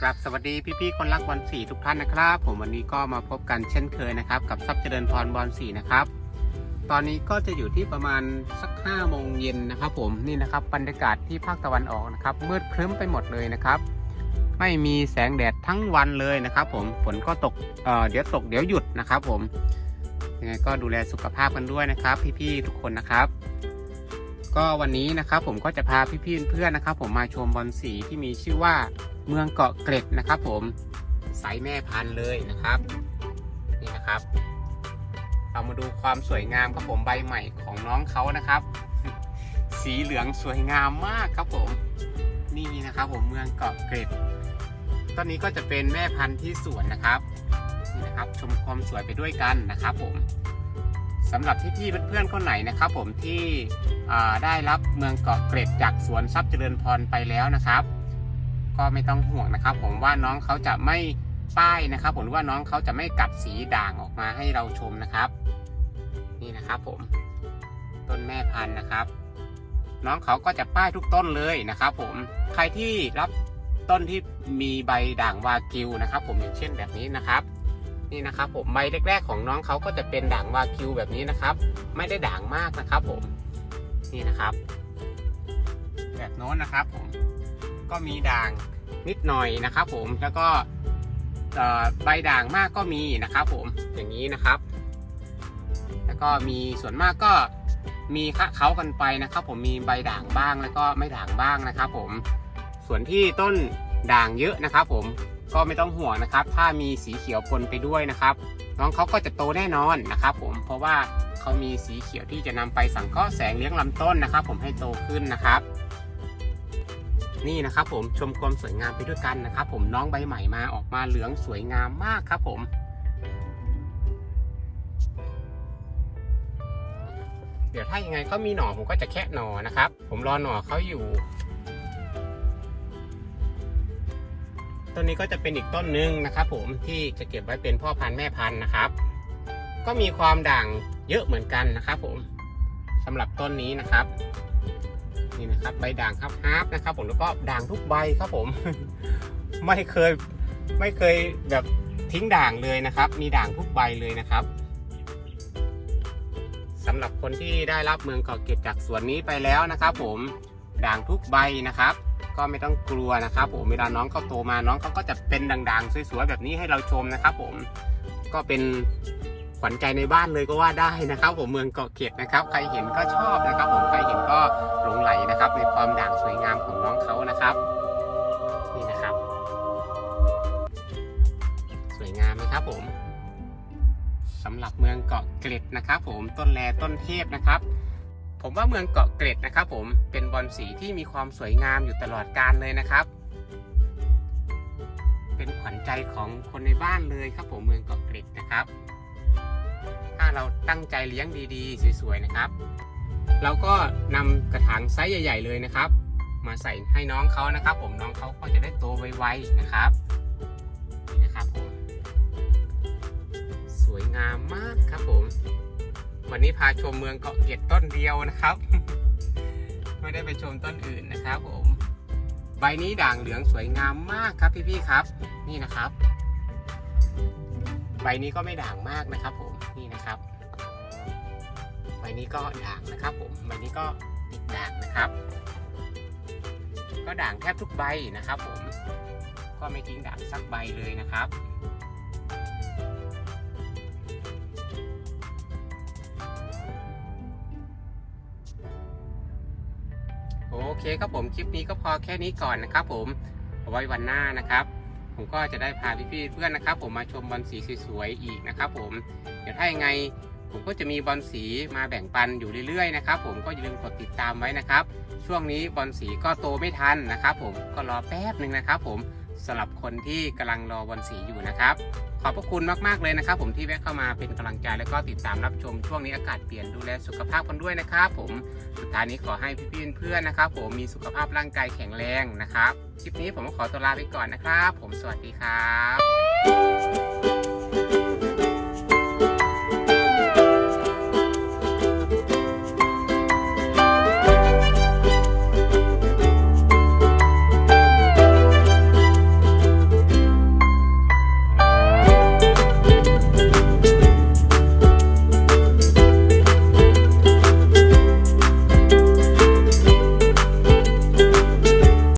ครับสวัสดีพี่ๆคนรักบอลสีทุกท่านนะครับ ผมวันนี้ก็มาพบกันเช่นเคยนะครับกับทรัพย์เจริญพรบอลสีนะครับ ตอนนี้ก็จะอยู่ที่ประมาณสัก5โมงเย็นนะครับผมนี่นะครับบรรยากาศที่ภาคตะวันออกนะครับมืดครึ้มไปหมดเลยนะครับ ไม่มีแสงแดดทั้งวันเลยนะครับ ผมฝนก็ตกเอ่อเดี๋ยวตกเดี๋ยวหยุดนะครับ ผมยังไงก็ดูแลสุขภาพกันด้วยนะครับ พี่ๆทุกคนนะครับ ก็วันนี้นะครับผมก็จะพาพี่ๆเพื่อนๆนะครับ ผมมาชมบอลสีที่มีชื่อว่าเมืองเกาะเกร็ดนะครับ ผมสายแม่พันธุ์เลยนะครับนี่นะครับ เรามาดูความสวยงามครับผมใบใหม่ของน้องเขานะครับ สีเหลืองสวยงามมากครับผมนี่นะครับ ผมเมืองเกาะเกร็ดต้นนี้ก็จะเป็นแม่พันธุ์ที่สวนนะครับนี่นะครับ ชมความสวยไปด้วยกันนะครับ ผม สำหรับพี่ๆเพื่อนๆคนไหนนะครับผมที่ได้รับเมืองเกาะเกร็ดจากสวนทรัพย์เจริญพรไปแล้วนะครับ ก็ไม่ต้องห่วงนะครับ ผมว่าน้องเขาจะไม่ป้ายนะครับ ผมหรือว่าน้องเขาจะไม่กัดสีด่างออกมาให้เราชมนะครับ นี่นะครับผมต้นแม่พันธุ์นะครับ น้องเขาก็จะป้ายทุกต้นเลยนะครับ ผมใครที่รับต้นที่มีใบด่างวากิวนะครับ ผมอย่างเช่นแบบนี้นะครับ นี่นะครับผมใบแรก ๆ ของน้องเขาก็จะเป็นด่างวากิวแบบนี้นะครับ ไม่ได้ด่างมากนะครับผมนี่นะครับ แบบโน้นนะครับผมก็มีด่างนิดหน่อยนะครับ ผมแล้วก็ใบด่างมากก็มีนะครับ ผมอย่างนี้นะครับ แล้วก็มีส่วนมากก็มีคะเขากันไปนะครับ ผมมีใบด่างบ้างแล้วก็ไม่ด่างบ้างนะครับ ผมส่วนที่ต้นด่างเยอะนะครับ ผม ก็ไม่ต้องห่วงนะครับ ถ้ามีสีเขียวปนไปด้วยนะครับ น้องเขาก็จะโตแน่นอนนะครับ ผมเพราะว่าเขามีสีเขียวที่จะนำไปสังเคราะห์แสงเลี้ยงลำต้นนะครับ ผมให้โตขึ้นนะครับ นี่นะครับ ผมชมความสวยงามไปด้วยกันนะครับ ผมน้องใบใหม่มาออกมาเหลืองสวยงามมากครับ ผมเดี๋ยวถ้ายังไงเขามีหน่อผมก็จะแคะหน่อนะครับ ผมรอหน่อเขาอยู่ ต้นนี้ก็จะเป็นอีกต้นหนึ่งนะครับ ผมที่จะเก็บไว้เป็นพ่อพันธุ์แม่พันธุ์นะครับ ก็มีความด่างเยอะเหมือนกันนะครับ ผมสำหรับต้นนี้นะครับนี่นะครับใบด่างครับฮาร์ปนะครับ ผมแล้วก็ด่างทุกใบครับผม ไม่เคยไม่เคยแบบทิ้งด่างเลยนะครับ มีด่างทุกใบเลยนะครับสำหรับคนที่ได้รับเมืองเกาะเกร็ดจากสวนนี้ไปแล้วนะครับ ผมด่างทุกใบนะครับ ก็ไม่ต้องกลัวนะครับผมเวลาน้องเขาโตมาน้องเขาก็จะเป็นด่างๆสวยๆแบบนี้ให้เราชมนะครับ ผมก็เป็นขวัญใจในบ้านเลยก็ว่าได้นะครับ ผมเมืองเกาะเกร็ดนะครับ ใครเห็นก็ชอบนะครับ ผมใครเห็นก็หลงไหลนะครับ ในความด่างสวยงามของน้องเขานะครับนี่นะครับ สวยงามไหมครับผมสำหรับเมืองเกาะเกร็ดนะครับ ผมต้นแลต้นเทพนะครับ ผมว่าเมืองเกาะเกร็ดนะครับผมเป็นบอลสีที่มีความสวยงามอยู่ตลอดกาลเลยนะครับ เป็นขวัญใจของคนในบ้านเลยครับผมเมืองเกาะเกร็ดนะครับ ถ้าเราตั้งใจเลี้ยงดีๆ สวยๆนะครับ เราก็นำกระถางไซส์ใหญ่ ๆ เลยนะครับ มาใส่ให้น้องเขานะครับ ผมน้องเขาก็จะได้โตไวๆนะครับนี่นะครับผมสวยงามมากครับผม วันนี้พาชมเมืองเกาะเกร็ดต้นเดียวนะครับ ไม่ได้ไปชมต้นอื่นนะครับผม ใบนี้ด่างเหลืองสวยงามมากครับพี่ๆครับ นี่นะครับ ใบนี้ก็ไม่ด่างมากนะครับ ผมนี่นะครับ ใบนี้ก็ด่างนะครับ ผมใบนี้ก็ติดด่างนะครับ ก็ด่างแทบทุกใบนะครับ ผม ก็ไม่ทิ้งด่างสักใบเลยนะครับ เคครับผมคลิปนี้ก็พอแค่นี้ก่อนนะครับผมเอาไว้วันหน้านะครับ ผมก็จะได้พาพี่ๆเพื่อนนะครับ ผมมาชมบอลสีสวยๆอีกนะครับ ผมเดี๋ยวถ้ายังไงผมก็จะมีบอลสีมาแบ่งปันอยู่เรื่อยๆนะครับ ผมก็อย่าลืมกดติดตามไว้นะครับ ช่วงนี้บอลสีก็โตไม่ทันนะครับ ผมก็รอแป๊บหนึ่งนะครับ ผม สำหรับคนที่กำลังรอบอลสีอยู่นะครับ ขอบพระคุณมากๆเลยนะครับ ผมที่แวะเข้ามาเป็นกำลังใจแล้วก็ติดตามรับชมช่วงนี้อากาศเปลี่ยนดูแลสุขภาพกันด้วยนะครับ ผมสุดท้ายนี้ขอให้พี่ๆเพื่อนๆนะครับ ผมมีสุขภาพร่างกายแข็งแรงนะครับคลิปนี้ผมก็ขอตัวลาไปก่อนนะครับ ผมสวัสดีครับ